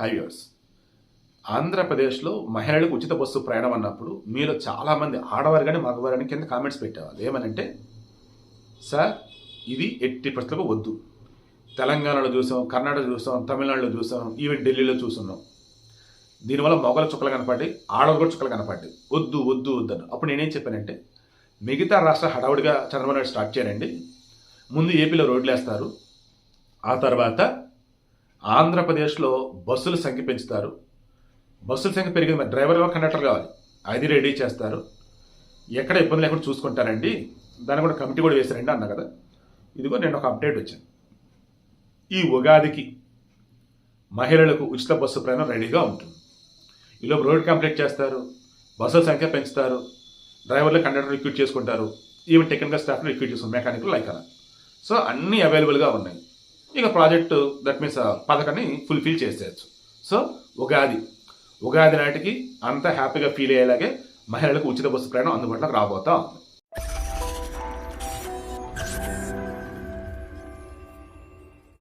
Highways. ఆంధ్రప్రదేశ్లో మహిళలకు ఉచిత బస్సు ప్రయాణం అన్నప్పుడు మీలో చాలామంది ఆడవారు కానీ మగవారు కానీ కింద కామెంట్స్ పెట్టేవాళ్ళు. ఏమనంటే సార్ ఇది ఎట్టి పరిస్థితులకు వద్దు. తెలంగాణలో చూసాం కర్ణాటక చూసాం తమిళనాడులో చూసాం ఈవెన్ ఢిల్లీలో చూస్తున్నాం. దీనివల్ల మొగల చుక్కలు కనపడి ఆడవాళ్ళు కూడా చుక్కలు కనపడ్డాయి. వద్దు వద్దు వద్దు అప్పుడు నేనేం చెప్పానంటే మిగతా రాష్ట్ర హడావుడిగా చంద్రబాబు నాయుడు స్టార్ట్ చేయండి ముందు ఏపీలో రోడ్లు వేస్తారు ఆ తర్వాత ఆంధ్రప్రదేశ్లో బస్సుల సంఖ్య పెంచుతారు. బస్సుల సంఖ్య పెరిగింది మరి డ్రైవర్ కండక్టర్ కావాలి. అది రెడీ చేస్తారు. ఎక్కడ ఇబ్బంది లేకుండా చూసుకుంటారండి. దాన్ని కూడా కమిటీ కూడా వేశారండి అన్న కదా. ఇదిగో నేను ఒక అప్డేట్ వచ్చాను. ఈ ఉగాదికి మహిళలకు ఉచిత బస్సు ప్రయాణం రెడీగా ఉంటుంది. ఈలోపు రోడ్ కంప్లీట్ చేస్తారు. బస్సుల సంఖ్య పెంచుతారు. డ్రైవర్లు కండక్టర్ రిక్రూట్ చేసుకుంటారు. ఈవెన్ టెక్నికల్ స్టాఫ్ని రిక్రూట్ చేసుకుంటారు మెకానికల్ లైక్ అలా. సో అన్నీ అవైలబుల్గా ఉన్నాయి. ఇక ప్రాజెక్టు దట్ మీన్స్ పథకాన్ని ఫుల్ఫిల్ చేసేయచ్చు. సో ఉగాది. ఉగాది నాటికి అంత హ్యాపీగా ఫీల్ అయ్యేలాగే మహిళలకు ఉచిత బస్సు ప్రయాణం అందుబాటులోకి రాబోతా ఉంది.